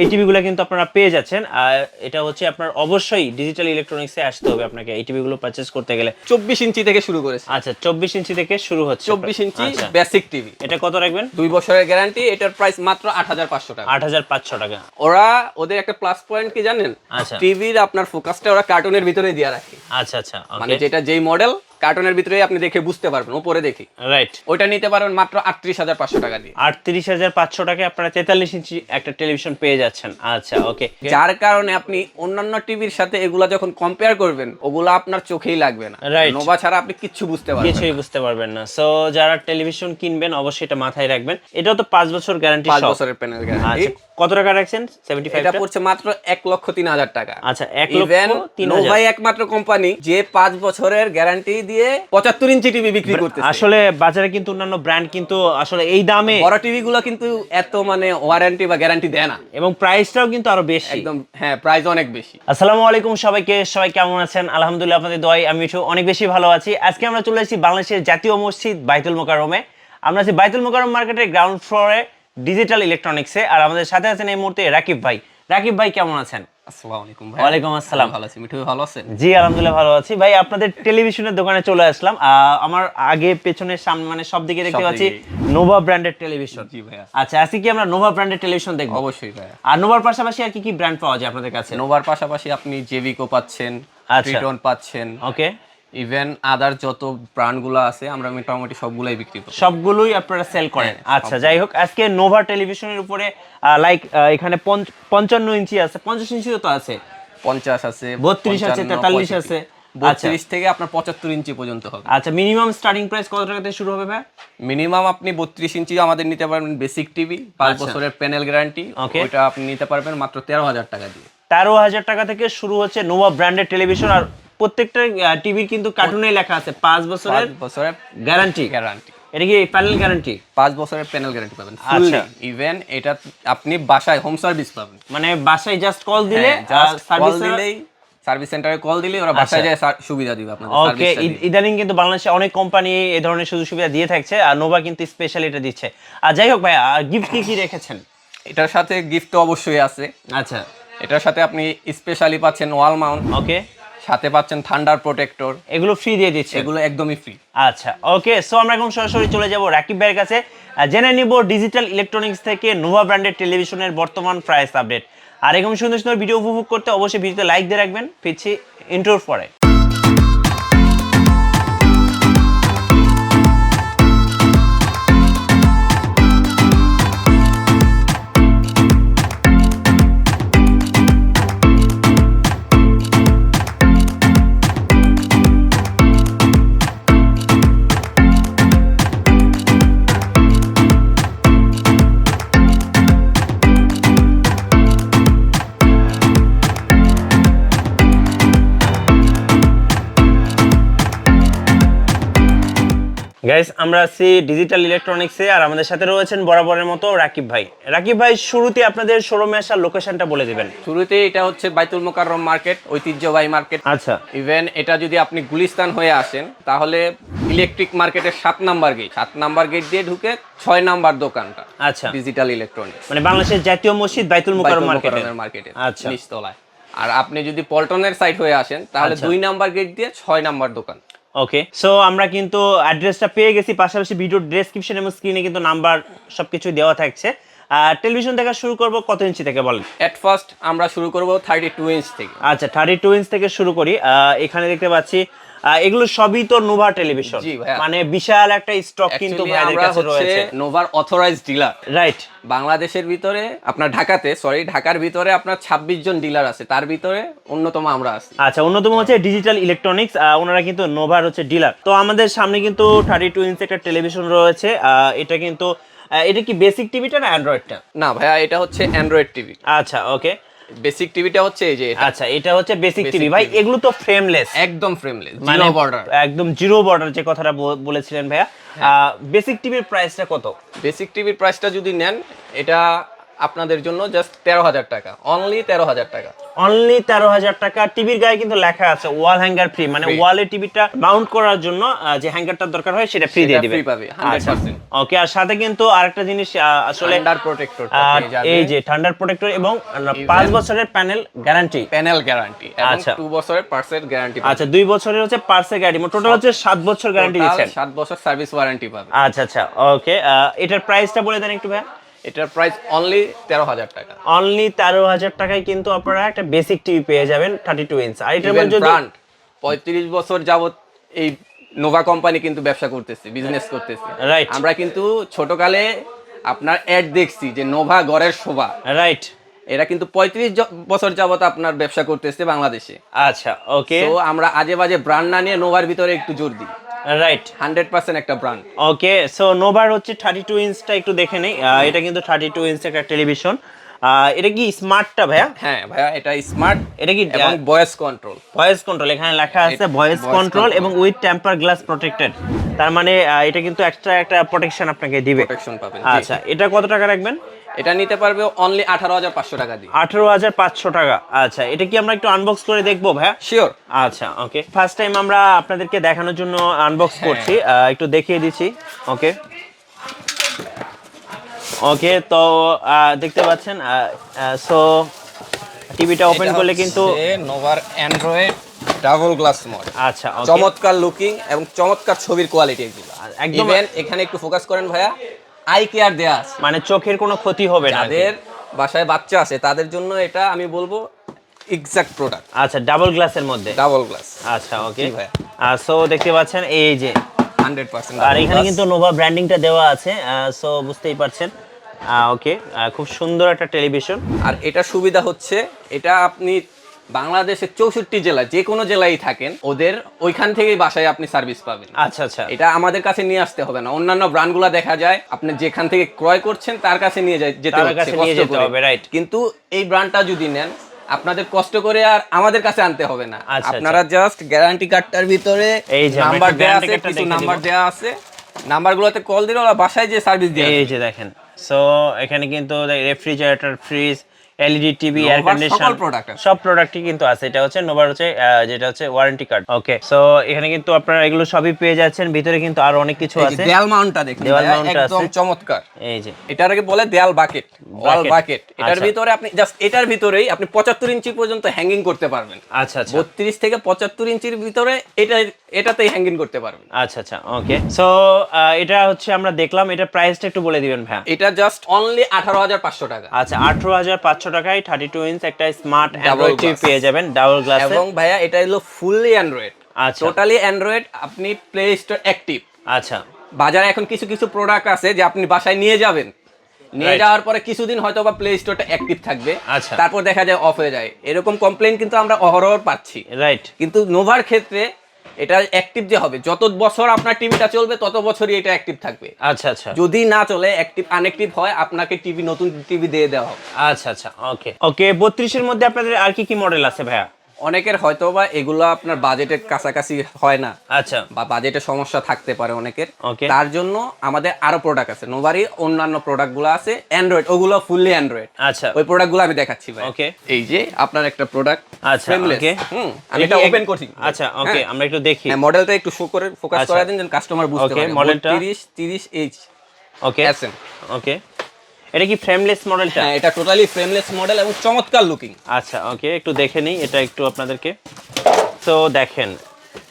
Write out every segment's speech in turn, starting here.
এই টিভিগুলো কিন্তু আপনারা পেয়ে যাচ্ছেন। আর এটা হচ্ছে আপনার অবশ্যই ডিজিটাল ইলেকট্রনিক্সে আসতে হবে আপনাকে এই টিভিগুলো পারচেস করতে গেলে। চব্বিশ ইঞ্চি থেকে শুরু করেছে। আচ্ছা চব্বিশ ইঞ্চি থেকে শুরু হচ্ছে। চব্বিশ ইঞ্চি আচ্ছা। বেসিক টিভি এটা কত রাখবেন? দুই বছরের গ্যারান্টি এটার প্রাইস মাত্র আট হাজার পাঁচশো টাকা। আট হাজার পাঁচশো টাকা। ওরা ওদের একটা প্লাস পয়েন্ট কি জানেন? আচ্ছা। টিভির আপনার ফোকাসটা ওরা কার্টুনের ভিতরে দিয়ে রাখে। আচ্ছা আচ্ছা মানে যেটা যেই মডেল কার্টুনের ভিতরে আপনি দেখে বুঝতে পারবেন উপরে দেখি। রাইট ওইটা নিতে পারবেন মাত্র আটত্রিশ হাজার পাঁচশো টাকা দিয়ে। আটত্রিশ হাজার পাঁচশো টাকায় আপনারা তেতাল্লিশ ইঞ্চি একটা টেলিভিশন পেয়ে যাচ্ছেন। আচ্ছা ওকে যার কারণে আপনি অন্যান্য টিভির সাথে এগুলা যখন কম্পেয়ার করবেন ওগুলা আপনার চোখেই লাগবে না। Right. নোভা ছাড়া আপনি কিচ্ছু বুঝতে পারবেন কিছুই বুঝতে পারবেন না। সো যারা টেলিভিশন কিনবেন অবশ্যই এটা মাথায় রাখবেন। এটাও তো পাঁচ বছর গ্যারান্টি পাঁচ বছরের প্যানেল গ্যারান্টি আচ্ছা কত টাকা রাখছেন? সেভেন্টি ফাইভ এটা পড়ছে মাত্র এক লক্ষ তিন হাজার টাকা। আচ্ছা এক লক্ষ তিন একমাত্র কোম্পানি যে পাঁচ বছরের গ্যারান্টি দিয়ে পঁচাত্তর ইঞ্চি টিভি বিক্রি করতেছে। আসলে বাজারে কিন্তু অন্যান্য ব্র্যান্ড কিন্তু আসলে এই দামে বড় টিভি গুলো কিন্তু এত মানে ওয়ারেন্টি বা গ্যারান্টি দেয় না। এবং প্রাইসটাও কিন্তু আরও বেশি। একদম হ্যাঁ প্রাইস অনেক বেশি। আসসালামু আলাইকুম সবাইকে সবাই কেমন আছেন? আলহামদুলিল্লাহ আপনাদের দোয়াই আমি অনেক বেশি ভালো আছি। আজকে আমরা চলে এসেছি বাংলাদেশের জাতীয় মসজিদ বাইতুল মোকারমে আমরা আছি বাইতুল মোকারম মার্কেটের গ্রাউন্ড ফ্লোরে ডিজিটাল ইলেকট্রনিক্সে আর আমাদের সাথে আছেন এই মুহূর্তে রাকিব ভাই। রাকিব ভাই কেমন আছেন? আসসালামু আলাইকুম ভাই। ওয়ালাইকুম আসসালাম। ভালো আছি। মিঠু ভালো আছেন? জি আলহামদুলিল্লাহ ভালো আছি। ভাই আপনাদের টেলিভিশনের দোকানে চলে আসলাম। আমার আগে পেছনে সামনে মানে সব দিকে দেখতে পাচ্ছি নোভা ব্র্যান্ডের টেলিভিশন জি ভাইয়া। আচ্ছা আজকে কি আমরা নোভা ব্র্যান্ডের টেলিভিশন দেখব? অবশ্যই ভাইয়া। আর নোভার পাশাপাশি আর কি কি ব্র্যান্ড পাওয়া যায় আপনাদের কাছে? নোভার পাশাপাশি আপনি জেভিকো পাচ্ছেন আচ্ছা। ট্রিটন পাচ্ছেন। ওকে ইভেন আদার যত ব্র্যান্ডগুলো আছে আমরা মোটামুটি সবগুলাই বিক্রি করি। সবগুলোই আপনারা সেল করেন। হ্যাঁ, আচ্ছা যাই হোক আজকে নোভা টেলিভিশনের উপরে লাইক এখানে পঞ্চান্ন ইঞ্চি আছে। পঞ্চাশ ইঞ্চি তো আছে? পঞ্চাশ আছে 32 আছে, 43 আছে। বত্রিশ থেকে আপনার পঁচাত্তর ইঞ্চি পর্যন্ত হবে। আচ্ছা মিনিমাম স্টার্টিং প্রাইস কত টাকা থেকে শুরু হবে ভাই? মিনিমাম আপনি বত্রিশ ইঞ্চি আমাদের নিতে পারবেন বেসিক টিভি পাঁচ আচ্ছা। বছরের প্যানেল গ্যারান্টি. ওইটা আপনি নিতে পারবেন মাত্র তেরো হাজার টাকা দিয়ে। তেরো হাজার টাকা থেকে শুরু হচ্ছে নোভা ব্র্যান্ডের টেলিভিশন আর প্রত্যেকটা টিভির কিন্তু কার্টুনে লেখা আছে পাঁচ বছরের বছরের গ্যারান্টি গ্যারান্টি এটা কি প্যানেল গ্যারান্টি পাঁচ বছরের প্যানেল গ্যারান্টি পাবেন। আচ্ছা। ইভেন এটা আপনি বাসায় হোম সার্ভিস পাবেন। মানে বাসায় জাস্ট কল দিলে সার্ভিস দিলেই সার্ভিস সেন্টারে কল দিলে ওরা বাসায় যায় সুবিধা দিবে আপনাদের ওকে ইদানিং কিন্তু বাংলাদেশে অনেক কোম্পানি এই ধরনের সুযোগ সুবিধা দিয়ে থাকছে আর নোভা কিন্তু স্পেশাল এটা দিচ্ছে। আর যাই হোক ভাই গিফট কি কি রেখেছেন? এটার সাথে গিফট তো অবশ্যই আছে। আচ্ছা। এটার সাথে আপনি স্পেশালি পাচ্ছেন ওয়াল মাউন্ট ওকে সাথে পাচ্ছেন থান্ডার প্রোটেক্টর এগুলো ফ্রি দিয়ে দিচ্ছে এগুলো একদমই ফ্রি আচ্ছা ওকে সো আমরা এখন সরাসরি চলে যাব রাকিব ভাইয়ের কাছে। জেনে নিব ডিজিটাল ইলেকট্রনিক্স থেকে নোভা ব্র্যান্ডের টেলিভিশনের বর্তমান প্রাইস আপডেট আর এরকম সুন্দর সুন্দর ভিডিও উপভোগ করতে অবশ্যই ভিডিওতে লাইক দিয়ে রাখবেন। ফিরছি ইন্টোর পরে। গাইস আমরা আছি ডিজিটাল ইলেকট্রনিক্সে আর আমাদের সাথে রয়েছেন বরাবরের মতো রাকিব ভাই। রাকিব ভাই শুরুতে আপনাদের শোরুমে আসার লোকেশনটা বলে দিবেন। শুরুতে এটা হচ্ছে বাইতুল মোকাররম মার্কেট ঐতিহ্যবাহী মার্কেট আচ্ছা। ইভেন এটা যদি আপনি গুলিস্তান হয়ে আসেন তাহলে ইলেকট্রিক মার্কেটের সাত নাম্বার গেট সাত নাম্বার গেট দিয়ে ঢুকে ছয় নাম্বার দোকানটা। আচ্ছা। ডিজিটাল ইলেকট্রনিক্স মানে বাংলাদেশের জাতীয় মসজিদ বাইতুল মুকাররম মার্কেটে মার্কেটে আচ্ছা। নিচতলায়। আর আপনি যদি পল্টনের সাইড হয়ে আসেন তাহলে আচ্ছা। দুই নাম্বার গেট দিয়ে ছয় নাম্বার দোকান। ওকে সো আমরা কিন্তু অ্যাড্রেসটা পেয়ে গেছি পাশাপাশি ভিডিও ডেসক্রিপশন এবং স্ক্রিনে কিন্তু নাম্বার সবকিছু দেওয়া থাকছে। আর টেলিভিশন দেখা শুরু করব কত ইঞ্চি থেকে বলেন? এট ফার্স্ট আমরা শুরু করব থার্টি টু ইঞ্চ থেকে। আচ্ছা থার্টি টু ইঞ্চ থেকে শুরু করি। আহ, এখানে দেখতে পাচ্ছি এগুলো সবই তো নোভা টেলিভিশন মানে বিশাল একটা স্টক কিন্তু ভাইদের কাছে রয়েছে। নোভার অথরাইজড ডিলার রাইট বাংলাদেশের ভিতরে আপনার ঢাকাতে সরি ঢাকার ভিতরে আপনার ছাব্বিশ জন ডিলার আছে। তার ভিতরে অন্যতম আমরা আছি। আচ্ছা অন্যতম হচ্ছে ডিজিটাল ইলেকট্রনিক্স ওনারা কিন্তু নোভার হচ্ছে ডিলার তো আমাদের সামনে কিন্তু থার্টি টু ইঞ্চ একটা টেলিভিশন রয়েছে। এটা কিন্তু এটা কি বেসিক টিভিটা না অ্যান্ড্রয়েডটা না ভাইয়া এটা হচ্ছে অ্যান্ড্রয়েড টিভি আচ্ছা ওকে বেসিক টিভিটা হচ্ছে এই যে আচ্ছা এটা হচ্ছে বেসিক টিভি। ভাই এগুলো তো ফ্রেমলেস একদম ফ্রেমলেস জিরো বর্ডার একদম জিরো বর্ডার যে কথাটা বলেছিলেন ভাইয়া। বেসিক টিভির প্রাইসটা কত? বেসিক টিভির প্রাইসটা যদি নেন এটা আপনাদের জন্য জাস্ট তেরো হাজার টাকা। অনলি তেরো হাজার টাকা। অনলি তেরো হাজার টাকা। টিভির গায়ে কিন্তু লেখা আছে ওয়াল হ্যাঙ্গার ফ্রি মানে. ওয়ালে টিভিটা মাউন্ট করার জন্য যে হ্যাঙ্গারটা দরকার হয় সেটা ফ্রি দিয়ে দিবে free পাবে, 100% ওকে আর সাথে কিন্তু আরেকটা জিনিস আসলে আন্ডার প্রোটেক্টর এই যে ঠান্ডার প্রোটেক্টর এবং পাঁচ বছরের প্যানেল গ্যারান্টি প্যানেল গ্যারান্টি এবং আচ্ছা। টু বছরের পার্সের গ্যারান্টি আচ্ছা দুই বছরের হচ্ছে পার্সের গ্যারান্টি টোটাল হচ্ছে সাত বছর গ্যারান্টি দিচ্ছেন। সাত বছর সার্ভিস ওয়ারেন্টি পাবে। আচ্ছা আচ্ছা। ওকে এটার প্রাইসটা বলে দেন একটু ভাই এটার প্রাইস অনলি তেরো হাজার টাকা। অনলি তেরো হাজার টাকায় কিন্তু আপনারা একটা বেসিক টিভি পেয়ে যাবেন থার্টি টু ইঞ্চ আর এটার মধ্যে ব্র্যান্ড পঁয়ত্রিশ বছর যাবত এই নোভা কোম্পানি কিন্তু ব্যবসা করতেছে বিজনেস করতেছে। রাইট আমরা কিন্তু ছোটকালে আপনার অ্যাড দেখছি যে নোভা গড়ের শোভা। রাইট এরা কিন্তু পঁয়ত্রিশ বছর যাবত আপনার ব্যবসা করতেছে বাংলাদেশে। আচ্ছা ওকে তো আমরা আজে বাজে ব্র্যান্ড না নিয়ে নোভার ভিতরে একটু জোর দিই। রাইট হান্ড্রেড পার্সেন্ট একটা ব্র্যান্ড ওকে সো নোভার হচ্ছে থার্টি টু ইঞ্চটা একটু দেখে নেই। এটা কিন্তু থার্টি টু ইঞ্চ একটা টেলিভিশন এটা কি স্মার্টটা ভাইয়া? হ্যাঁ ভাইয়া এটা স্মার্ট এটা কি এবং ভয়েস কন্ট্রোল। ভয়েস কন্ট্রোল এখানে লেখা আছে ভয়েস কন্ট্রোল এবং উইথ টেম্পার গ্লাস প্রোটেক্টেড। তার মানে এটা কিন্তু এক্সট্রা একটা প্রোটেকশন আপনাকে দিবে। প্রোটেকশন পাবেন আচ্ছা এটা কত টাকা রাখবেন? এটা নিতে পারবে অনলি আঠারো হাজার পাঁচশো টাকা দিয়ে। আঠারো হাজার পাঁচশো টাকা। আচ্ছা এটা কি আমরা একটু আনবক্স করে দেখব ভাইয়া? শিওর আচ্ছা ওকে ফার্স্ট টাইম আমরা আপনাদেরকে দেখানোর জন্য আনবক্স হ্যাঁ। করছি। একটু দেখিয়ে দিচ্ছি ওকে ওকে তো দেখতে পাচ্ছেন সো টিভিটা ওপেন করলে কিন্তু নোভার অ্যান্ড্রয়েড ডাবল গ্লাস মড আচ্ছা চমৎকার লুকিং এবং চমৎকার ছবির কোয়ালিটি এগুলো। একদম- এখানে একটু ফোকাস করেন ভাইয়া আই কেয়ার দেয়া আছে। মানে চোখের কোনো ক্ষতি হবে না তাদের বাসায় বাচ্চা আছে তাদের জন্য এটা আমি বলব এক্সাক্ট প্রোডাক্ট আচ্ছা ডাবল গ্লাসের মধ্যে। ডাবল গ্লাস আচ্ছা ওকে ভাইয়া। সো দেখতে পাচ্ছেন এই যে হান্ড্রেড পার্সেন্ট আর এখানে কিন্তু নোভা ব্র্যান্ডিংটা দেওয়া আছে সো বুঝতেই পারছেন। ওকে খুব সুন্দর একটা টেলিভিশন আর এটা সুবিধা হচ্ছে এটা আপনি বাংলাদেশের চৌষট্টি জেলা যে কোনো জেলায় থাকেন ওদের ওইখান থেকেই বাসায় আপনি সার্ভিস পাবেন। আচ্ছা আচ্ছা। এটা আমাদের কাছে নিয়ে আসতে হবে না। অন্যান্য ব্র্যান্ডগুলো দেখা যায় আপনি যেখান থেকে ক্রয় করছেন তার কাছে নিয়ে যায়- যেতে তার কাছে নিয়ে যেতে হবে, right. কিন্তু এই ব্র্যান্ডটা যদি নেন আপনাদের কষ্ট করে আর আমাদের কাছে আনতে হবে না। আচ্ছা, আপনারা জাস্ট গ্যারান্টি কার্ডটার ভিতরে এই যে নাম্বার দেয়া দেওয়া আছে কিছু নাম্বার দেয়া দেওয়া আছে। নাম্বারগুলোতে কল দিলে ওরা বাসায় যে সার্ভিস দিয়ে এই যে দেখেন। সো এখানে কিন্তু refrigerator fridge LED TV air condition সকল আছে। সব প্রোডাক্টই কিন্তু আছে। এটা হচ্ছে নোভার হচ্ছে যেটা হচ্ছে ওয়ারেন্টি কার্ড ওকে সো এখানে কিন্তু আপনারা এগুলো সবই পেয়ে যাচ্ছেন। ভিতরে কিন্তু আরও অনেক কিছু আছে। দেয়াল মাউন্টটা দেখুন দেওয়াল ভাইয়া, mount টা একদম চমৎকার। এই যে। এটাকে বলে দেয়াল বাকেট ওয়াল বাকেট এটার আচ্ছা। ভিতরে আপনি জাস্ট এটার ভিতরেই আপনি পঁচাত্তর ইঞ্চি পর্যন্ত হ্যাঙ্গিং করতে পারবেন। আচ্ছা আচ্ছা। বত্রিশ থেকে পঁচাত্তর ইঞ্চির ভিতরে এটা এটাতেই হ্যাঙ্গিং করতে পারবেন। আচ্ছা আচ্ছা ওকে সো এটা হচ্ছে আমরা দেখলাম এটা প্রাইসটা একটু বলে দিবেন ভাই এটা জাস্ট অনলি আঠারো হাজার পাঁচশো টাকা। আচ্ছা আঠারো হাজার পাঁচশো টাকায় থার্টি টু ইঞ্চ একটা স্মার্ট অ্যান্ড্রয়েড টিভি পেয়ে যাবেন ডাবল গ্লাস এবং ভাইয়া এটা হলো ফুললি অ্যান্ড্রয়েড আচ্ছা। টোটালি অ্যান্ড্রয়েড আপনি প্লে স্টোর অ্যাক্টিভ আচ্ছা। বাজারে এখন কিছু কিছু প্রোডাক্ট আছে যে আপনি বাসায় নিয়ে যাবেন। নিয়ে যাওয়ার পরে কিছুদিন হয়তো বা প্লে স্টোরটা অ্যাক্টিভ থাকবে। আচ্ছা। তারপর দেখা যায় অফ হয়ে যায়। এরকম কমপ্লেন কিন্তু আমরা অহরহ পাচ্ছি। রাইট কিন্তু নোভার ক্ষেত্রে এটা অ্যাক্টিভ যে হবে যত বছর আপনার টিভিটা চলবে তত বছরই এটা অ্যাক্টিভ থাকবে। আচ্ছা আচ্ছা। যদি না চলে অ্যাক্টিভ আনঅ্যাক্টিভ হয় আপনাকে টিভি নতুন টিভি দিয়ে দেওয়া হবে। আচ্ছা আচ্ছা ওকে ওকে বত্রিশের মধ্যে আপনাদের আর কি কি মডেল আছে ভাইয়া? অনেকের হয়তো বা এগুলো আপনার বাজেটের কাছাকাছি হয় না। আচ্ছা। বা বাজেটের সমস্যা থাকতে পারে অনেকের। তার জন্য আমাদের আরও প্রোডাক্ট আছে। নোভারই অন্যান্য প্রোডাক্টগুলো আছে। অ্যান্ড্রয়েড ওগুলো ফুললি অ্যান্ড্রয়েড আচ্ছা। ওই প্রোডাক্টগুলো আমি দেখাচ্ছি ভাই। Okay. এই যে আপনার একটা প্রোডাক্ট আচ্ছা ওকে হুম আমি এটা ওপেন করছি। আচ্ছা ওকে আমরা একটু দেখি। হ্যাঁ মডেলটা একটু শো করে ফোকাস। করে দিন যেন কাস্টমার বুঝতে পারে। মডেলটা- 30 30 এইচ ওকে এসএম ওকে এটা কি ফ্রেমলেস মডেলটা হ্যাঁ এটা টোটালি ফ্রেমলেস মডেল এবং চমৎকার লুকিং আচ্ছা ওকে একটু দেখে নিই এটা একটু আপনাদেরকে। তো দেখেন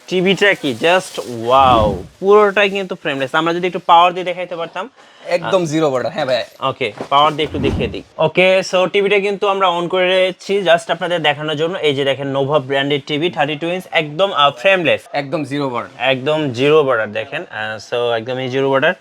টিভিটা কি? জাস্ট ওয়াও পুরোটাই কিন্তু ফ্রেমলেস আমরা যদি একটু পাওয়ার দিয়ে দেখাইতে পারতাম। একদম জিরো বর্ডার হ্যাঁ ভাই। ওকে পাওয়ার দিয়ে একটু দেখিয়ে দিই। ওকে সো টিভিটা কিন্তু আমরা অন করে রেখেছি জাস্ট আপনাদের দেখানোর জন্য। এই যে দেখেন Nova branded TV thirty two inch একদম ফ্রেমলেস একদম জিরো বর্ডার একদম জিরো বর্ডার দেখেন সো একদমই জিরো বর্ডার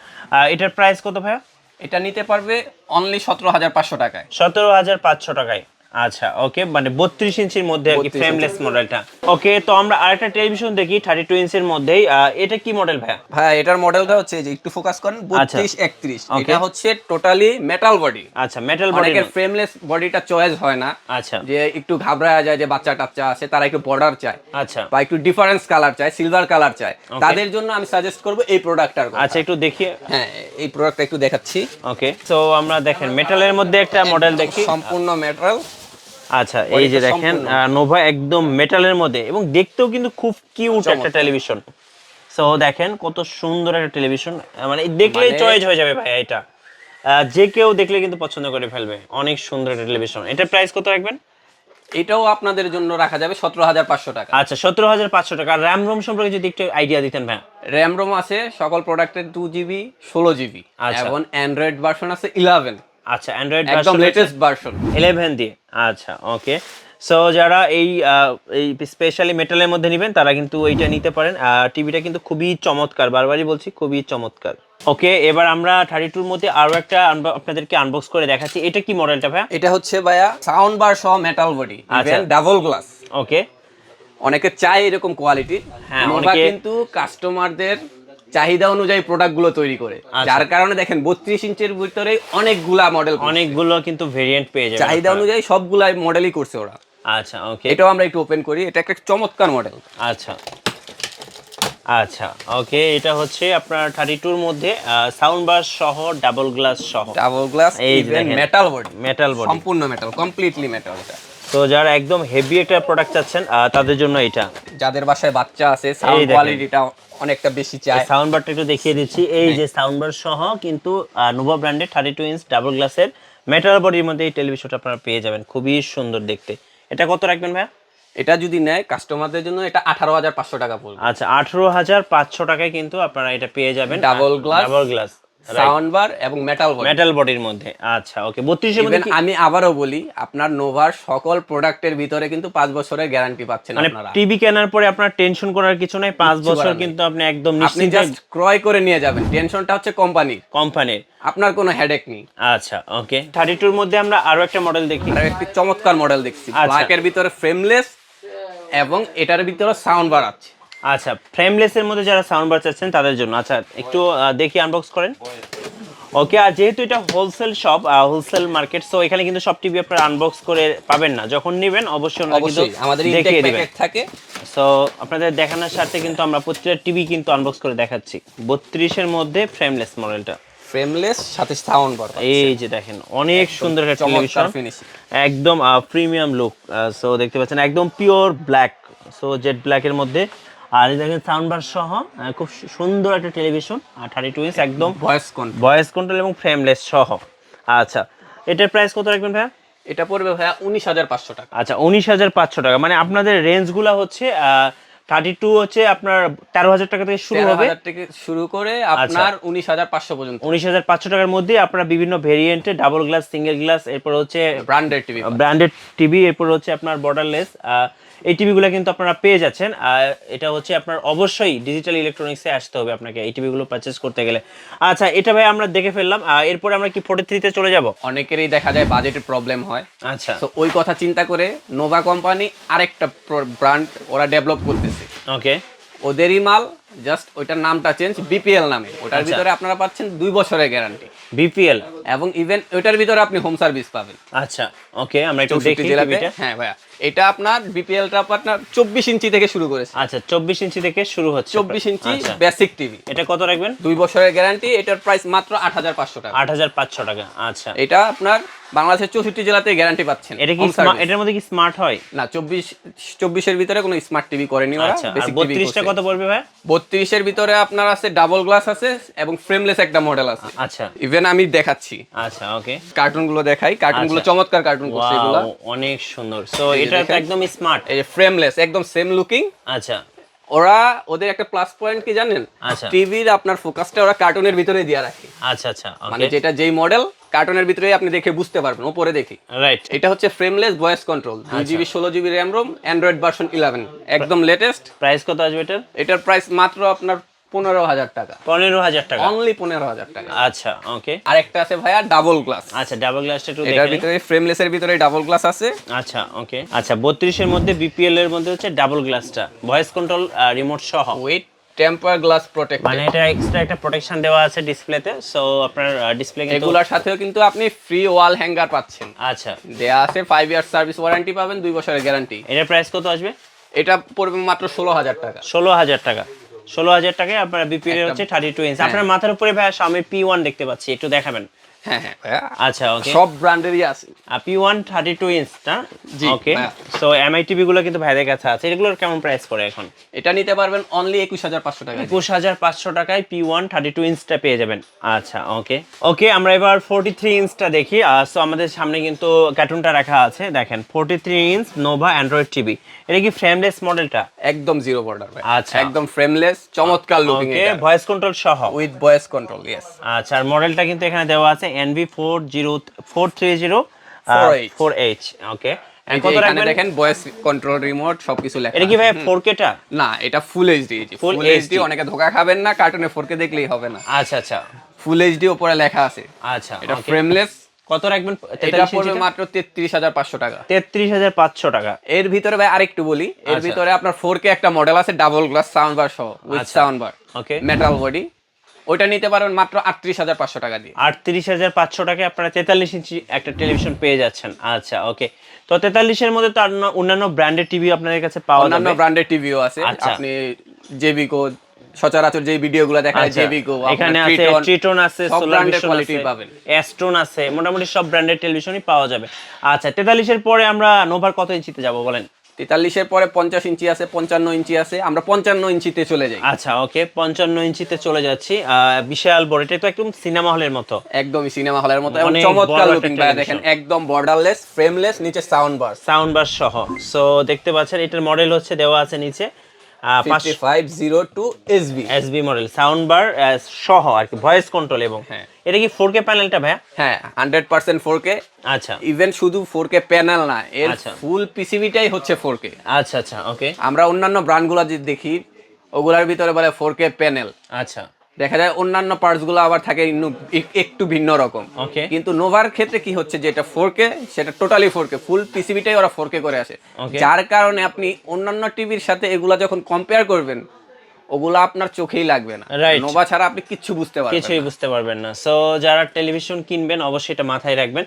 এটার প্রাইস কত ভাইয়া? এটা নিতে পারবে অনলি সতেরো হাজার পাঁচশো টাকায়। সতেরো হাজার পাঁচশো টাকায়। আচ্ছা ওকে মানে বত্রিশ ইঞ্চির মধ্যে আর কি ফ্রেমলেস মডেলটা ওকে তো আমরা আরেকটা টেলিভিশন দেখি থার্টি টু ইঞ্চের মধ্যেই। এটা কি মডেল ভাইয়া? ভাই এটার মডেলটা হচ্ছে যে একটু ফোকাস করেন বত্রিশ একত্রিশ. এটা হচ্ছে টোটালি মেটাল বডি আচ্ছা মেটাল বডি ফ্রেমলেস বডিটা চয়েস হয় না। আচ্ছা। যে একটু ঘাবড়ায় যায় যে বাচ্চা টাচ্চা আছে তারা একটু বর্ডার চায়। আচ্ছা। বা একটু ডিফারেন্স কালার চায় সিলভার কালার চায়। তাদের জন্য আমি সাজেস্ট করব এই প্রোডাক্টটার আচ্ছা একটু দেখি। হ্যাঁ এই প্রোডাক্টটা একটু দেখাচ্ছি। ওকে তো আমরা দেখেন মেটালের মধ্যে একটা মডেল দেখি। সম্পূর্ণ মেটাল আচ্ছা এই যে দেখেন। নোভা একদম মেটালের মধ্যে এবং দেখতেও কিন্তু খুব কিউট একটা টেলিভিশন সো দেখেন কত সুন্দর একটা টেলিভিশন মানে দেখলেই মানে- চয়েস হয়ে যাবে ভাই এটা। যে কেউ দেখলে কিন্তু পছন্দ করে ফেলবে। অনেক সুন্দর একটা টেলিভিশন এটা প্রাইস কত রাখবেন? এটাও আপনাদের জন্য রাখা যাবে সতেরো হাজার পাঁচশো টাকা। আচ্ছা সতেরো হাজার পাঁচশো টাকা। র্যাম রোম সম্পর্কে যদি একটু আইডিয়া দিতেন ভাই র্যাম রোম আছে সকল প্রোডাক্টের টু জিবি ষোলো জিবি আচ্ছা। এবং অ্যান্ড্রয়েড ভার্সন আছে ইলেভেন আচ্ছা অ্যান্ড্রয়েড একদম লেটেস্ট ভার্সন ইলেভেন দিয়ে। আচ্ছা ওকে সো যারা এই এই স্পেশালি মেটালের মধ্যে নেবেন তারা কিন্তু এইটা নিতে পারেন। টিভিটা কিন্তু খুবই চমৎকার বারবারই বলছি খুবই চমৎকার। ওকে এবার আমরা থার্টি টুর মধ্যে আরও একটা আপনাদেরকে আনবক্স করে দেখাচ্ছি। এটা কি মডেলটা ভাইয়া? এটা হচ্ছে ভাইয়া সাউন্ড বার সহ মেটাল বডি আচ্ছা। ডাবল গ্লাস ওকে অনেকে চায় এরকম কোয়ালিটি হ্যাঁ, অনেকে- কিন্তু কাস্টমারদের চাহিদা অনুযায়ী প্রোডাক্টগুলো তৈরি করে। আচ্ছা। যার কারণে দেখেন বত্রিশ ইঞ্চের ভিতরে অনেকগুলা মডেল অনেকগুলো কিন্তু ভেরিয়েন্ট পেয়ে যাবেন চাহিদা অনুযায়ী সবগুলা মডেলই করছে ওরা। আচ্ছা ওকে এটাও আমরা একটু ওপেন করি। এটা একটা চমৎকার মডেল আচ্ছা। আচ্ছা ওকে এটা হচ্ছে আপনার থার্টি টুর মধ্যে সাউন্ড বার সহ ডাবল গ্লাস সহ। ডাবল গ্লাস এই। মেটাল বডি মেটাল বডি সম্পূর্ণ মেটাল কমপ্লিটলি মেটাল এটা। তো যারা একদম হেভি একটা প্রোডাক্ট চাচ্ছেন তাদের জন্য এটা যাদের বাসায় বাচ্চা আছে সাউন্ড কোয়ালিটিটা অনেকটা বেশি চায়। সাউন্ড বারটা একটু দেখিয়ে দিচ্ছি। এই যে সাউন্ড বার সহ কিন্তু নোভা ব্র্যান্ডের থার্টি টু ইঞ্চ ডাবল গ্লাসের মেটাল বডির মধ্যে এই টেলিভিশনটা আপনারা পেয়ে যাবেন। খুবই সুন্দর দেখতে। এটা কত রাখবেন ভাইয়া? এটা যদি নেয় কাস্টমারদের জন্য এটা আঠারো হাজার পাঁচশো টাকা পড়বে। আচ্ছা আঠারো হাজার পাঁচশো টাকায় কিন্তু আপনারা এটা পেয়ে যাবেন। Double glass, double glass sound bar এবং মেটাল বডি মেটাল বডির মধ্যে। আচ্ছা ওকে বত্রিশের মধ্যে আমি আবারও বলি আপনার নোভার সকল প্রোডাক্টের ভিতরে কিন্তু পাঁচ বছরের গ্যারান্টি পাচ্ছেন মানে আপনারা। টিভি কেনার পরে আপনার টেনশন করার কিছু নাই পাঁচ বছর কিন্তু আপনি একদম আপনি জাস্ট ক্রয় করে নিয়ে যাবেন। টেনশনটা হচ্ছে কোম্পানির কোম্পানির আপনার কোনো হেডেক নেই। আচ্ছা ওকে থার্টি টুর মধ্যে আমরা আরও একটা মডেল দেখি। আর একটি চমৎকার মডেল দেখছি। আচ্ছা। ব্ল্যাকের ভিতরে ফ্রেমলেস এবং এটার ভিতরে সাউন্ড বার আছে। আচ্ছা ফ্রেমলেস এর মধ্যে যারা সাউন্ড বার চাচ্ছেন তাদের জন্য। আচ্ছা একটু দেখি আনবক্স করেন। ওকে আর যেহেতু এটা wholesale shop wholesale market so এখানে কিন্তু সব টিভি আপনারা আনবক্স করে পাবেন না। যখন নেবেন অবশ্যই ওনারা কিন্তু আমাদের দেখিয়ে দিবেন। থাকে। সো আপনাদের দেখানোর সাথে কিন্তু আমরা প্রতিটা টিভি কিন্তু আনবক্স করে দেখাচ্ছি। বত্রিশের মধ্যে ফ্রেমলেস মডেলটা ফ্রেমলেস সাথে সাউন্ড বার এই যে দেখেন অনেক সুন্দর একটা টেলিভিশন একদম প্রিমিয়াম লুক সো দেখতে পাচ্ছেন একদম পিওর ব্ল্যাক সো জেড ব্ল্যাকের মধ্যে আর এই দেখেন সাউন্ড বার সহ খুব সুন্দর একটা টেলিভিশন আর থার্টি টু ইঞ্চ একদম ভয়েস কোন ভয়েস কন্ট্রোল এবং ফ্রেমলেস সহ। আচ্ছা এটার প্রাইস কত রাখবেন ভাইয়া? এটা পড়বে ভাইয়া উনিশ হাজার পাঁচশো টাকা। আচ্ছা উনিশ হাজার পাঁচশো টাকা। মানে আপনাদের রেঞ্জগুলো হচ্ছে থার্টি টু হচ্ছে আপনার তেরো হাজার টাকা থেকে শুরু হবে। থেকে শুরু করে আপনার উনিশ হাজার পাঁচশো পর্যন্ত। উনিশ হাজার পাঁচশো টাকার মধ্যে আপনার বিভিন্ন ভেরিয়েন্টে ডাবল গ্লাস সিঙ্গেল গ্লাস এরপর হচ্ছে ব্র্যান্ডেড টিভি ব্র্যান্ডেড টিভি এরপর হচ্ছে আপনার বর্ডারলেস এই টিভিগুলো কিন্তু আপনারা পেয়ে যাচ্ছেন। আর এটা হচ্ছে আপনার অবশ্যই ডিজিটাল ইলেকট্রনিক্সে আসতে হবে আপনাকে এই টিভিগুলো পারচেস করতে গেলে। আচ্ছা এটা ভাই আমরা দেখে ফেললাম। আর এরপরে আমরা কি ফোর্টি থ্রিতে চলে যাব? অনেকেরই দেখা যায় বাজেটের প্রবলেম হয়। আচ্ছা। তো ওই কথা চিন্তা করে নোভা কোম্পানি আরেকটা ব্র্যান্ড ওরা ডেভেলপ করতেছে। ওকে ওদেরই মাল জাস্ট ওইটার নামটা চেঞ্জ বিপিএল নামে। ওটার আচ্ছা। ভিতরে আপনারা পাচ্ছেন দুই বছরের গ্যারান্টি বিপিএল? এবং ইভেন ওইটার ভিতরে আপনি হোম সার্ভিস পাবেন। আচ্ছা ওকে আমরা একটু দেখি টিভিটা। হ্যাঁ ভাইয়া এটা আপনার বিপিএলটা আপনার চব্বিশ ইঞ্চি থেকে শুরু করেছে। আচ্ছা চব্বিশ ইঞ্চি থেকে শুরু হচ্ছে। চব্বিশ ইঞ্চি আচ্ছা। বেসিক টিভি এটা কত রাখবেন? দুই বছরের গ্যারান্টি এটার প্রাইস মাত্র আট হাজার পাঁচশো টাকা। আট হাজার পাঁচশো টাকা আচ্ছা। এটা আপনার বাংলাদেশের চৌষট্টি জেলাতে গ্যারান্টি পাচ্ছেন এটা কি এটার মধ্যে কি স্মার্ট হয়? না চব্বিশ চব্বিশের ভিতরে কোনো স্মার্ট টিভি করেনি ওরা আচ্ছা বেসিক টিভি বত্রিশটা কত পড়বে ভাই বত্রিশের ভিতরে আপনার আছে ডাবল গ্লাস আছে এবং ফ্রেমলেস একটা মডেল আছে। আচ্ছা। ইভেন আমি দেখাচ্ছি। আচ্ছা ওকে কার্টুনগুলো দেখাই কার্টুনগুলো আচ্ছা। চমৎকার কার্টুন করছে এগুলো। অনেক সুন্দর। সো এটা একদম স্মার্ট এই যে ফ্রেমলেস একদম সেম লুকিং আচ্ছা। ওরা ওদের একটা প্লাস পয়েন্ট কি জানেন? আচ্ছা। টিভির আপনার ফোকাসটা ওরা কার্টুনের ভিতরে দিয়ে রাখে। আচ্ছা আচ্ছা মানে যেটা যেই মডেল কার্টুনের ভিতরে আপনি দেখে বুঝতে পারবেন উপরে দেখি। রাইট এটা হচ্ছে ফ্রেমলেস ভয়েস কন্ট্রোল। দুই জিবি ষোলো GB RAM ROM Android version eleven একদম লেটেস্ট প্রাইস কত আসবে এটার? এটার প্রাইস মাত্র আপনার পনেরো হাজার টাকা। পনেরো হাজার টাকা। অনলি পনেরো হাজার টাকা। আচ্ছা ওকে আরেকটা আছে ভাইয়া ডাবল গ্লাস আচ্ছা ডাবল গ্লাসটা একটু এটার ভিতরে ফ্রেমলেস এর ভিতরে ডাবল গ্লাস আছে। আচ্ছা ওকে আচ্ছা বত্রিশের মধ্যে বিপিএল এর মধ্যে হচ্ছে ডাবল গ্লাসটা ভয়েস কন্ট্রোল রিমোট সহ। With temper glass protect. মানে এটা এক্সট্রা একটা প্রোটেকশন দেওয়া আছে ডিসপ্লেতে সো আপনার ডিসপ্লে কিন্তু এগুলোর সাথেও কিন্তু আপনি ফ্রি ওয়াল হ্যাঙ্গার পাচ্ছেন। আচ্ছা। দেয়া আছে ফাইভ ইয়ার সার্ভিস ওয়ারেন্টি পাবেন দুই বছরের গ্যারান্টি এটার প্রাইস কত আসবে? এটা পড়বে মাত্র ষোলো হাজার টাকা। ষোলো হাজার টাকা। ষোলো হাজার টাকায় আপনার বিপিএল হচ্ছে থার্টি টু ইঞ্চ হ্যাঁ। আপনার মাথার উপরে ভাই আমি পি ওয়ান দেখতে পাচ্ছি একটু দেখাবেন। হ্যাঁ হ্যাঁ। আচ্ছা ওকে সব ব্র্যান্ডেরই আছে। P one thirty two inch না? জি, ওকে হ্যাঁ। সো এমআই টিভি গুলো কিন্তু ভাইদের কাছে আছে। এগুলোর কেমন প্রাইস পড়ে এখন? এটা নিতে পারবেন অনলি একুশ হাজার পাঁচশো টাকা একুশ হাজার পাঁচশো টাকায় পি ওয়ান থার্টি টু ইঞ্চটা পেয়ে যাবেন। আচ্ছা ওকে ওকে আমরা এবার ফোর্টি থ্রি ইঞ্চটা দেখি সো আমাদের সামনে কিন্তু কার্টুনটা রাখা আছে। দেখেন forty three inch Nova Android TV এটা কি ফ্রেমলেস মডেলটা একদম জিরো বর্ডার আচ্ছা। একদম ফ্রেমলেস চমৎকার লুকিং ভয়েস কন্ট্রোল সহ। উইথ ভয়েস কন্ট্রোল ইয়েস আচ্ছা আর মডেলটা কিন্তু এখানে দেওয়া আছে NV four zero four three zero 4H four H okay দেখেন ভয়েস কন্ট্রোল রিমোট সবকিছু লেখা এটা কি ভাই আছে। ফোর কেটা না এটা ফুল এইচডি ফুল এইচডি অনেকে ধোকা খাবেন না কার্টুনে ফোরকে দেখলেই হবে না। আচ্ছা আচ্ছা। ফুল এইচডি উপরে লেখা আছে। আচ্ছা এটা ফ্রেমলেস কত রাখবেন? এটা পড়বে মাত্র তেত্রিশ হাজার পাঁচশো টাকা। তেত্রিশ হাজার পাঁচশো টাকা। এর ভিতরে ভাই আরেকটু বলি এর আচ্ছা। ভিতরে আপনার ফোর কে একটা মডেল আছে ডাবল গ্লাস সাউন্ড বার সহ with. Sound bar okay metal body ওইটা নিতে পারবেন মাত্র আটত্রিশ হাজার পাঁচশো টাকা দিয়ে। আটত্রিশ হাজার পাঁচশো টাকায় আপনারা তেতাল্লিশ ইঞ্চি একটা টেলিভিশন পেয়ে যাচ্ছেন। আচ্ছা ওকে। তো তেতাল্লিশের মধ্যে তো অন্যান্য ব্র্যান্ডের টিভি আপনাদের কাছে পাওয়া অন্যান্য ব্র্যান্ডের টিভিও আছে। আচ্ছা। আপনি জেবিকো সচরাচর যে ভিডিওগুলো দেখা যায় আচ্ছা, জেবিকো এখানে আছে ট্রিটন আছে সোলার কোয়ালিটি পাবেন। অ্যাস্ট্রন আছে মোটামুটি সব ব্র্যান্ডের টেলিভিশনই পাওয়া যাবে। আচ্ছা তেতাল্লিশের পরে আমরা নোভার কত ইঞ্চিতে যাব বলেন? তেতাল্লিশের পরে পঞ্চাশ ইঞ্চি আছে পঞ্চান্ন ইঞ্চি আছে আমরা পঞ্চান্ন ইঞ্চিতে চলে যাই। আচ্ছা ওকে পঞ্চান্ন ইঞ্চিতে চলে যাচ্ছি। আহ, বিশাল বড় এটা তো একদম সিনেমা হলের মতো। একদমই সিনেমা হলের মতো এবং চমৎকার লুকিং ভাই দেখেন একদম বর্ডারলেস ফ্রেমলেস নিচে সাউন্ড বার সাউন্ড বার সহ। সো দেখতে পাচ্ছেন এটার মডেল হচ্ছে দেওয়া আছে নিচে। মডেল সাউন্ড বার সহ আর কি ভয়েস কন্ট্রোল এবং হ্যাঁ। এটা কি প্যানেলটা হ্যাঁ হান্ড্রেড পার্সেন্ট ফোর কে আচ্ছা। ইভেন শুধু প্যানেল না এর আচ্ছা। ফুল পিসিবিটাই হচ্ছে আচ্ছা আচ্ছা ওকে আমরা অন্যান্য ব্র্যান্ডগুলো যদি দেখি ওগুলার ভিতরে বলে ফোর কে প্যানেল আচ্ছা। দেখা যায় অন্যান্য পার্টসগুলো আবার থাকে একটু ভিন্ন রকম। কিন্তু নোভার ক্ষেত্রে কি হচ্ছে যেটা ফোর কে সেটা টোটালি ফোর কে ফুল পিসিবিটাই ওরা ফোর কে করে আসে। যার কারণে আপনি অন্যান্য টিভির সাথে এগুলা যখন কম্পেয়ার করবেন ওগুলা আপনার চোখেই লাগবে না. নোভা ছাড়া আপনি কিচ্ছু বুঝতে পারবেন কিছুই বুঝতে পারবেন না। সো যারা টেলিভিশন কিনবেন অবশ্যই এটা মাথায় রাখবেন।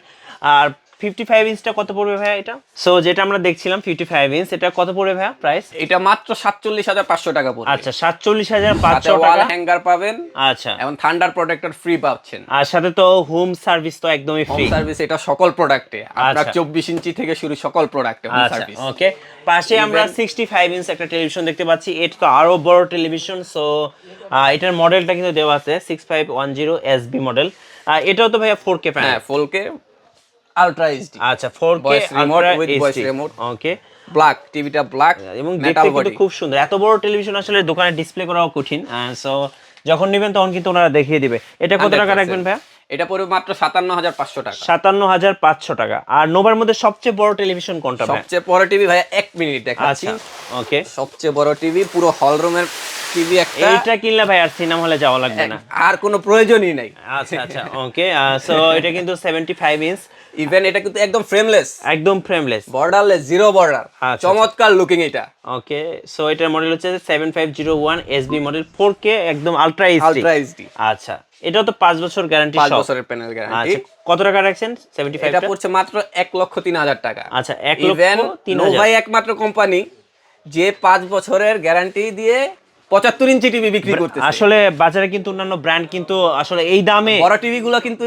আর ফিফটি ফাইভ ইঞ্চটা কত পড়বে ভাইয়া এটা? সো যেটা আমরা দেখছিলাম ফিফটি ফাইভ ইঞ্চ এটা কত পড়বে ভাইয়া প্রাইস এটা মাত্র সাতচল্লিশ হাজার পাঁচশো টাকা পড়বে। আচ্ছা সাতচল্লিশ হাজার পাঁচশো টাকা। হ্যাঙ্গার পাবেন। আচ্ছা। এবং থান্ডার প্রোটেক্টর ফ্রি পাচ্ছেন। আর সাথে তো হোম সার্ভিস তো একদমই হোম ফ্রি সার্ভিস এটা সকল প্রোডাক্টে আপনার আচ্ছা। চব্বিশ ইঞ্চি থেকে শুরু সকল প্রোডাক্টে হোম সার্ভিস ওকে পাশে আমরা সিক্সটি ফাইভ ইঞ্চ একটা টেলিভিশন দেখতে পাচ্ছি। এটা তো আরও বড় টেলিভিশন সো এটার মডেলটা কিন্তু দেওয়া আছে six five one zero S B model এটাও তো ভাইয়া ফোর কে হ্যাঁ প্যানেল ফুলকে আলট্রা এইচডি আচ্ছা four K Voice remote with voice okay black টিভিটা ব্ল্যাক এবং দেখতে কিন্তু খুব সুন্দর। এত বড় টেলিভিশন আসলে দোকানে ডিসপ্লে করাও কঠিন সো যখন নেবেন তখন কিন্তু ওনারা দেখিয়ে দিবে। এটা কত টাকা রাখবেন ভাইয়া? এটা পড়বে মাত্র সাতান্ন হাজার পাঁচশো টাকা। সাতান্ন হাজার পাঁচশো টাকা। আর নোভার মধ্যে সবচেয়ে বড় টেলিভিশন কোনটা সবচেয়ে বড় টিভি ভাই এক মিনিট দেখাচ্ছি। আচ্ছা ওকে সবচেয়ে বড় টিভি পুরো হল রুমের টিভি একটা। এইটা কিনলে ভাই আর সিনেমা হলে যাওয়া লাগবে না। আর কোনো প্রয়োজনই নাই। আচ্ছা আচ্ছা ওকে সো এটা কিন্তু সেভেন্টি ফাইভ ইঞ্চ ইভেন এটা কিন্তু একদম ফ্রেমলেস একদম ফ্রেমলেস বর্ডারলেস জিরো বর্ডার চমৎকার লুকিং এটা। ওকে সো এটার মডেল হচ্ছে seven five zero one SB model four K একদম আলট্রা আলট্রা এইচডি আচ্ছা এটাও তো পাঁচ বছর গ্যারান্টি পাঁচ সহ। বছরের প্যানেল গ্যারান্টি আচ্ছা কত টাকা রাখছেন? সেভেন্টি ফাইভ এটা পড়ছে মাত্র এক লক্ষ তিন হাজার টাকা। আচ্ছা এক লক্ষ ইভেন তিন হাজার। নোভাই একমাত্র কোম্পানি যে পাঁচ বছরের গ্যারান্টি দিয়ে পঁচাত্তর ইঞ্চি টিভি বিক্রি করতেছে। আসলে বাজারে কিন্তু অন্যান্য ব্র্যান্ড কিন্তু আসলে এই দামে বড় টিভি গুলো কিন্তু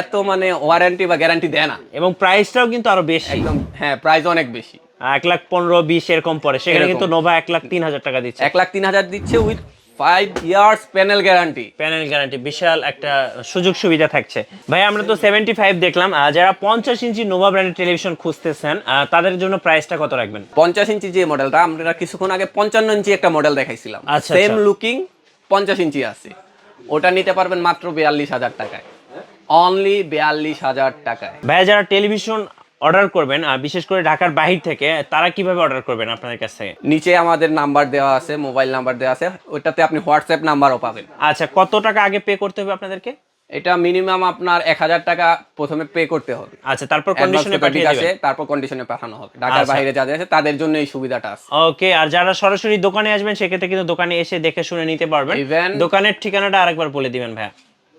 এত মানে ওয়ারেন্টি বা গ্যারান্টি দেয় না। এবং প্রাইসটাও কিন্তু আরও বেশি। একদম হ্যাঁ প্রাইস অনেক বেশি। এক লাখ পনেরো বিশ এরকম পরে সেখানে কিন্তু নোভা এক লাখ তিন হাজার টাকা দিচ্ছে। এক লাখ তিন হাজার দিচ্ছে with five years panel guarantee. Panel guarantee বিশাল একটা সুযোগ সুবিধা থাকছে। ভাই আমরা তো সেভেন্টি ফাইভ দেখলাম যারা পঞ্চাশ ইঞ্চি নোভা ব্র্যান্ডের টেলিভিশন খুঁজতেছেন তাদের জন্য প্রাইসটা কত রাখবেন? পঞ্চাশ ইঞ্চি যে মডেলটা আমরা কিছুক্ষণ আগে পঞ্চান্ন ইঞ্চি একটা মডেল দেখাইছিলাম। আচ্ছা, সেম আচ্ছা। লুকিং পঞ্চাশ ইঞ্চি আছে। ওটা নিতে পারবেন মাত্র বিয়াল্লিশ হাজার টাকায়। অনলি বিয়াল্লিশ হাজার টাকায়। ভাইয়া যারা টেলিভিশন অর্ডার করবেন আর বিশেষ করে ঢাকার বাহির থেকে তারা কীভাবে অর্ডার করবেন আপনাদের কাছ থেকে? নিচে আমাদের নাম্বার দেওয়া আছে মোবাইল নাম্বার দেওয়া আছে ওটাতে আপনি হোয়াটসঅ্যাপ নাম্বারও পাবেন। আচ্ছা কত টাকা আগে পে করতে হবে আপনাদেরকে? এটা মিনিমাম আপনার এক হাজার টাকা প্রথমে পে করতে হবে। আচ্ছা তারপর কন্ডিশনে পাঠিয়ে আছে তারপর কন্ডিশনে পাঠানো হবে। ঢাকার আচ্ছা। বাইরে যাদের আছে তাদের জন্য এই সুবিধাটা আছে। ওকে আর যারা সরাসরি দোকানে আসবেন সেক্ষেত্রে কিন্তু দোকানে এসে দেখে শুনে নিতে পারবেন। দোকানের ঠিকানাটা আরেকবার বলে দিবেন ভাইয়া।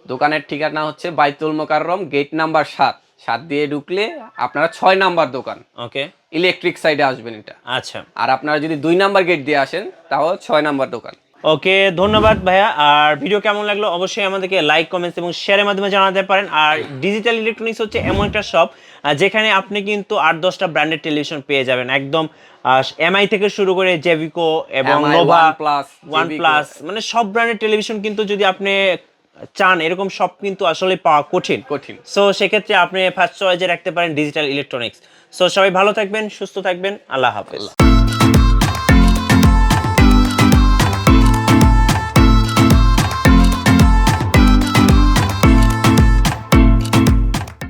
দোকানের ঠিকানা হচ্ছে বাইতুল মোকাররম গেট নাম্বার সাত। সাত দিয়ে ঢুকলে আপনারা ছয় নাম্বার দোকান। ওকে ইলেকট্রিক সাইডে আসবেন এটা। আচ্ছা। আর আপনারা যদি দুই নাম্বার গেট দিয়ে আসেন তাহলে ছয় নাম্বার দোকান। ওকে ধন্যবাদ ভাইয়া। আর ভিডিও কেমন লাগল? অবশ্যই আমাদেরকে লাইক কমেন্টস এবং শেয়ারের মাধ্যমে জানাতে পারেন। আর ডিজিটাল ইলেকট্রনিক্স হচ্ছে এমন একটা শপ যেখানে আপনি কিন্তু আট দশটা ব্র্যান্ডেড টেলিভিশন পেয়ে যাবেন। একদম এমআই থেকে শুরু করে জেভিকো এবং নোভা OnePlus, ওয়ান। প্লাস মানে সব ব্র্যান্ডের টেলিভিশন কিন্তু যদি আপনি চান এরকম সব কিন্তু আসলে পাওয়া কঠিন। কঠিন। সো সেক্ষেত্রে আপনি ফার্স্ট চয়েজে রাখতে পারেন ডিজিটাল ইলেকট্রনিক্স সো সবাই ভালো থাকবেন সুস্থ থাকবেন আল্লাহ হাফেজ।